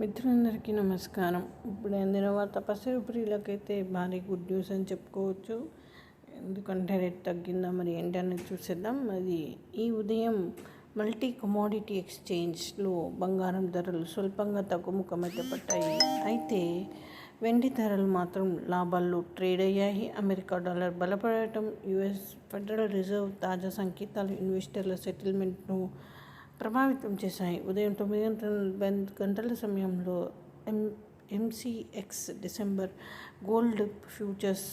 మిత్రులందరికీ నమస్కారం. ఇప్పుడు అందిన వార్త పసిరు ప్రియులకైతే భారీ గుడ్ న్యూస్ అని చెప్పుకోవచ్చు. ఎందుకంటే రేట్ తగ్గిందా మరి ఏంటనేది చూసేద్దాం. అది ఈ ఉదయం మల్టీ కమోడిటీ ఎక్స్చేంజ్లో బంగారం ధరలు స్వల్పంగా తగ్గుముఖమైతే పడ్డాయి అయితే వెండి ధరలు మాత్రం లాభాల్లో ట్రేడ్ అయ్యాయి. అమెరికా డాలర్ బలపడటం యుఎస్ ఫెడరల్ రిజర్వ్ తాజా సంకేతాలు ఇన్వెస్టర్ల సెటిల్మెంట్ను ప్రభావితం చేశాయి. ఉదయం తొమ్మిది గంటల గంటల సమయంలో M MCX December gold futures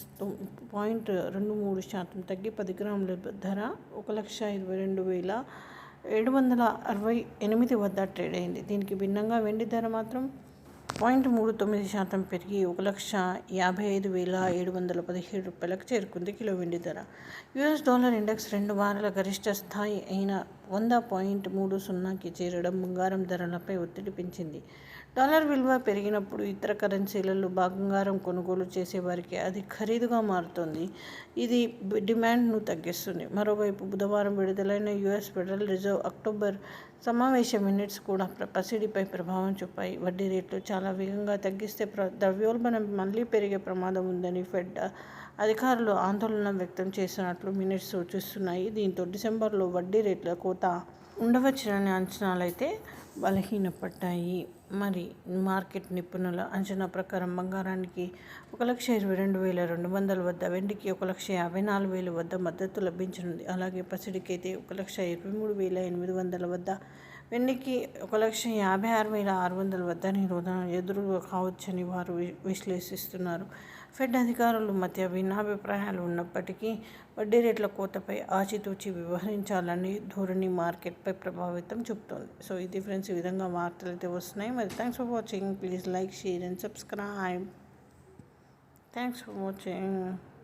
point రెండు మూడు శాతం తగ్గి పది గ్రాముల ధర ఒక లక్ష ఇరవై రెండు వేల ఏడు వందల అరవై ఎనిమిది వద్ద ట్రేడ్ అయింది. దీనికి భిన్నంగా వెండి ధర మాత్రం పాయింట్ మూడు తొమ్మిది శాతం పెరిగి ఒక లక్ష యాభై ఐదు వేల ఏడు వందల పదిహేడు రూపాయలకు చేరుకుంది కిలో వెండి ధర. యుఎస్ డాలర్ ఇండెక్స్ రెండు వారాల గరిష్ట స్థాయి అయిన వంద పాయింట్ మూడు సున్నాకి చేరడం బంగారం ధరలపై ఒత్తిడి పెంచింది. డాలర్ విలువ పెరిగినప్పుడు ఇతర కరెన్సీలలో బంగారం కొనుగోలు చేసేవారికి అది ఖరీదుగా మారుతుంది. ఇది డిమాండ్ను తగ్గిస్తుంది. మరోవైపు బుధవారం విడుదలైన యుఎస్ ఫెడరల్ రిజర్వ్ అక్టోబర్ సమావేశ మినిట్స్ కూడా పసిడిపై ప్రభావం చూపాయి. వడ్డీ రేట్లు చాలా వేగంగా తగ్గిస్తే ప్ర ద్రవ్యోల్బణం మళ్ళీ పెరిగే ప్రమాదం ఉందని ఫెడ్ అధికారులు ఆందోళన వ్యక్తం చేసినట్లు మినిట్స్ సూచిస్తున్నాయి. దీంతో డిసెంబర్లో వడ్డీ రేట్ల కోత ఉండవచ్చునని అంచనాలు అయితే బలహీనపడ్డాయి. మరి మార్కెట్ నిపుణుల అంచనా ప్రకారం బంగారానికి ఒక లక్ష ఇరవై రెండు వేల రెండు వందల వద్ద వెండికి ఒక లక్ష యాభై నాలుగు వేల వద్ద మద్దతు లభించనుంది. అలాగే పసిడికి అయితే ఒక లక్ష ఇరవై మూడు వేల ఎనిమిది వందల వద్ద వెండికి ఒక లక్ష యాభై ఆరు వేల ఆరు వందల వద్ద నిరోధన ఎదురు కావచ్చని వారు విశ్లేషిస్తున్నారు. ఫెడ్ అధికారుల మధ్య భిన్నాభిప్రాయాలు ఉన్నప్పటికీ వడ్డీ రేట్ల కోతపై ఆచితూచి వ్యవహరించాలని ధోరణి మార్కెట్పై ప్రభావితం చూపుతోంది. సో ఇది ఫ్రెండ్స్ ఈ విధంగా వార్తలు అయితే వస్తున్నాయి. మరి thanks for watching. Please like share and subscribe. Thanks for watching.